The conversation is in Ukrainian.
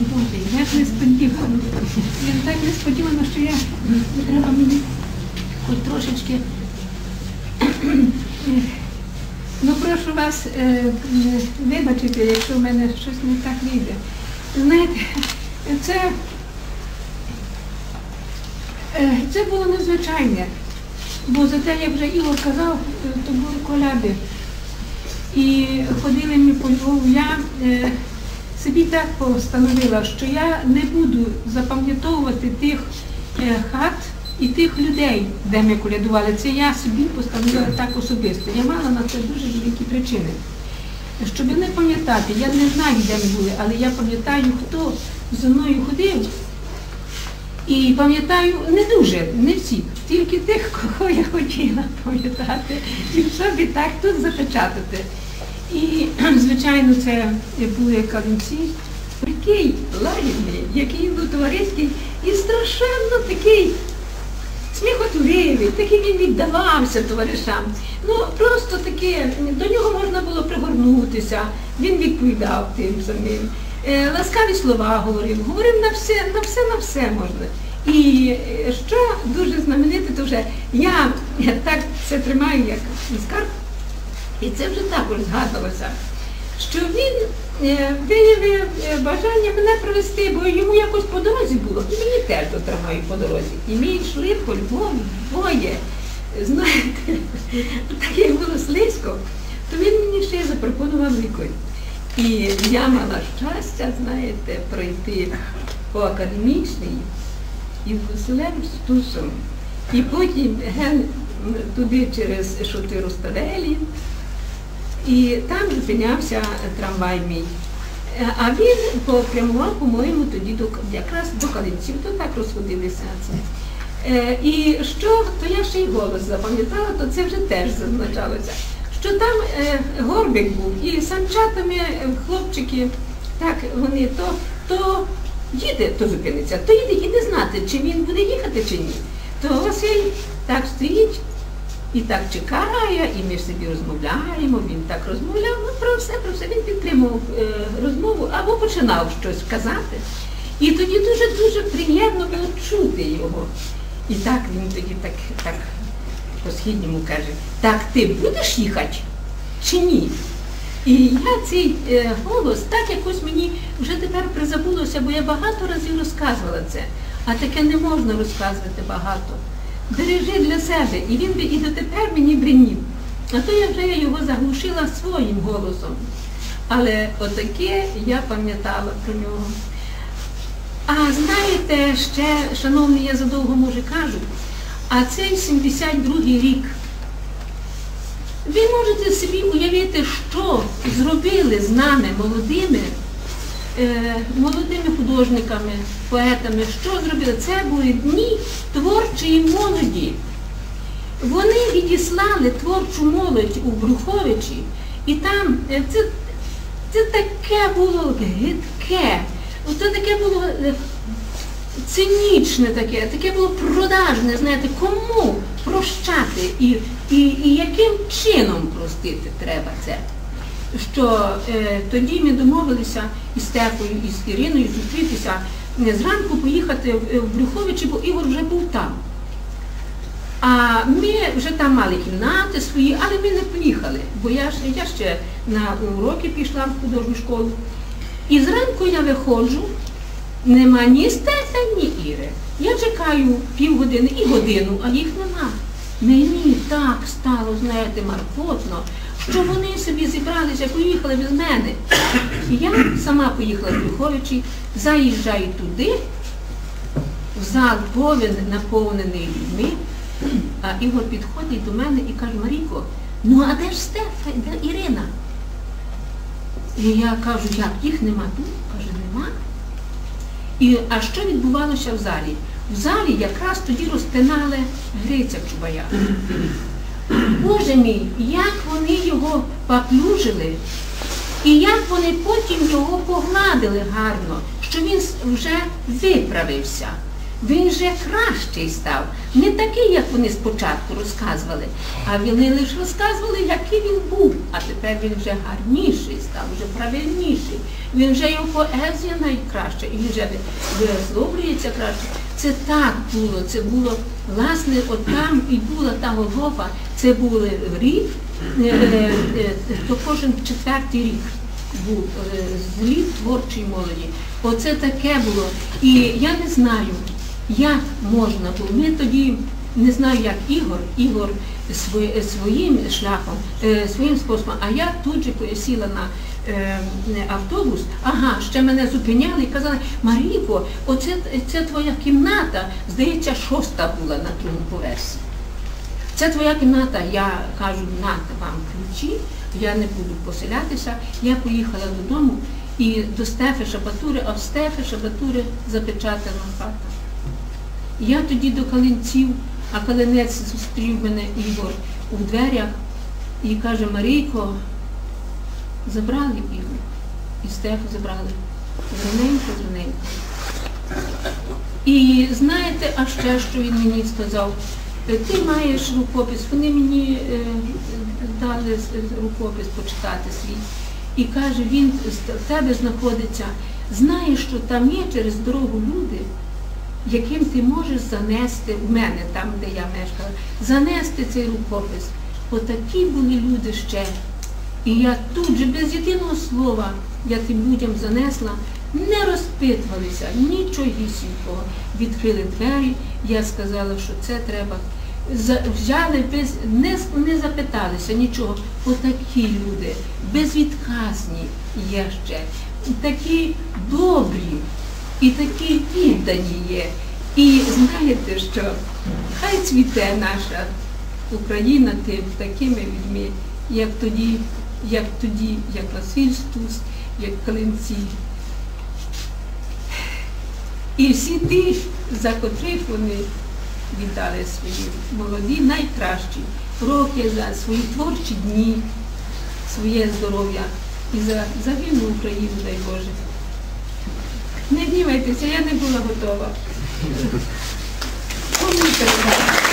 Боже, як несподівано. Він так несподівано, що я треба мені хоч трошечки. Ну, прошу вас е, вибачити, якщо в мене щось не так вийде. Знаєте, це, е, це було незвичайне. Бо за те, як вже Ігор казав, то були коляди. І ходили ми по Львову. Я е, собі так постановила, що я не буду запам'ятовувати тих е, хат і тих людей, де ми колядували. Це я собі постановила так особисто. Я мала на це дуже великі причини. Щоб не пам'ятати, я не знаю, де ми були, але я пам'ятаю, хто зі мною ходив. І пам'ятаю не дуже, не всіх, тільки тих, кого я хотіла пам'ятати, і в собі так тут запечатати. І, звичайно, це були калинці, такий лагідний, який був товариський і страшенно такий сміхотливий, такий він віддавався товаришам. Ну, просто таке, до нього можна було пригорнутися, він відповідав тим самим. Е, Ласкаві слова говорив, говорив на все, на все, на все можна. І е, що дуже знамените, то вже я так це тримаю як скарб, і це вже також згадувалося, що він е, виявив е, бажання мене провести, бо йому якось по дорозі було, і мені теж до по дорозі. І ми йшли по двоє. Знаєте, так як було слизько, то він мені ще запропонував лікоть. І я мала щастя, знаєте, пройти по академічній і Василем Стусом. І потім туди через Шотиру Ставелі, і там зупинявся трамвай мій. Е, А він попрямував, по-моєму, тоді до, якраз до Калинців, то так розходилися це. Е, І що, то я ще й голос запам'ятала, то це вже теж зазначалося. Що там е, горбик був, і санчатами хлопчики, так вони то, то їде, то зупиниться, то їде не знати, чи він буде їхати, чи ні. То Василь так стоїть і так чекає, і ми собі розмовляємо, він так розмовляв, ну про все, про все він підтримував е, розмову або починав щось казати. І тоді дуже-дуже приємно було чути його. І так він тоді так, так по-східньому каже, так ти будеш їхати чи ні? І я цей е, голос так якось мені вже тепер призабулося, бо я багато разів розказувала це, а таке не можна розказувати багато. Бережи для себе, і він би і дотепер мені бринів. А то я вже його заглушила своїм голосом. Але отаке я пам'ятала про нього. А знаєте, ще, шановні, я задовго може кажу, а цей 72-й рік. Ви можете собі уявити, що зробили з нами молодими, молодими художниками, поетами, що зробили? Це були дні творчої молоді. Вони відіслали творчу молодь у Бруховичі, і там е, це, це таке було гидке, це таке було е, цинічне таке, таке було продажне, знаєте, кому прощати і, і, і яким чином простити треба це. Що е, тоді ми домовилися із Стефою, і з Іриною зустрітися е, зранку поїхати в, в Брюховичі, бо Ігор вже був там. А ми вже там мали кімнати свої, але ми не поїхали, бо я, я ще на уроки пішла в художню школу. І зранку я виходжу, нема ні Стефа, ні Іри. Я чекаю півгодини і годину, а їх нема. Мені так стало, знаєте, маркотно, що вони собі зібралися, поїхали без мене. Я сама поїхала в Брюховичі, заїжджаю туди, в зал повен наповнений людьми, а Ігор підходить до мене і каже, Марійко, ну а де ж Стефа, де Ірина? І я кажу, як їх нема тут? Каже, нема. І, а що відбувалося в залі? В залі якраз тоді розпинали Гриця Чубая. Боже мій, як вони його поплюжили, і як вони потім його погладили гарно, що він вже виправився. він вже кращий став. Не такий, як вони спочатку розказували, а вони лише розказували, який він був. А тепер він вже гарніший став, вже правильніший. Він вже його поезія найкраща, і він вже висловлюється краще. Це так було, це було, власне, от там і була та Голгофа, це був рік, е, е, е, то кожен четвертий рік був зліт творчої молоді. Оце таке було. І я не знаю, як можна було. Ми тоді не знаю, як Ігор, Ігор своїм шляхом, своїм способом, а я тут же сіла на автобус, ага, ще мене зупиняли і казали, Маріко, оце це твоя кімната, здається, шоста була на другому поверсі. Це твоя кімната, я кажу, нате вам ключі, я не буду поселятися. Я поїхала додому і до Стефи Шабатури, а в Стефи Шабатури запечатана хата. Я тоді до Калинців, а Калинець зустрів мене Ігор у дверях і каже, Марійко, забрали Ігор. І Стефу забрали. Зраненько, зраненько. І знаєте, а ще що він мені сказав? Е, Ти маєш рукопис, вони мені е, дали рукопис почитати свій. І каже, він в тебе знаходиться, знаєш, що там є через дорогу люди, яким ти можеш занести, у мене там, де я мешкала, занести цей рукопис. Отакі були люди ще. І я тут же без єдиного слова я тим людям занесла, не розпитувалися нічогісінького. Відкрили двері, я сказала, що це треба. Взяли без не, не запиталися нічого. Отакі люди, безвідказні є ще, такі добрі і такі віддані є. І знаєте що? Хай цвіте наша Україна тим такими людьми, як тоді, як тоді, як Василь як Калинці. І всі ті, за котрих вони віддали свої молоді, найкращі роки за свої творчі дні, своє здоров'я і за, за вільну Україну, дай Боже. Не гнівайтеся, я не була готова. Ласка.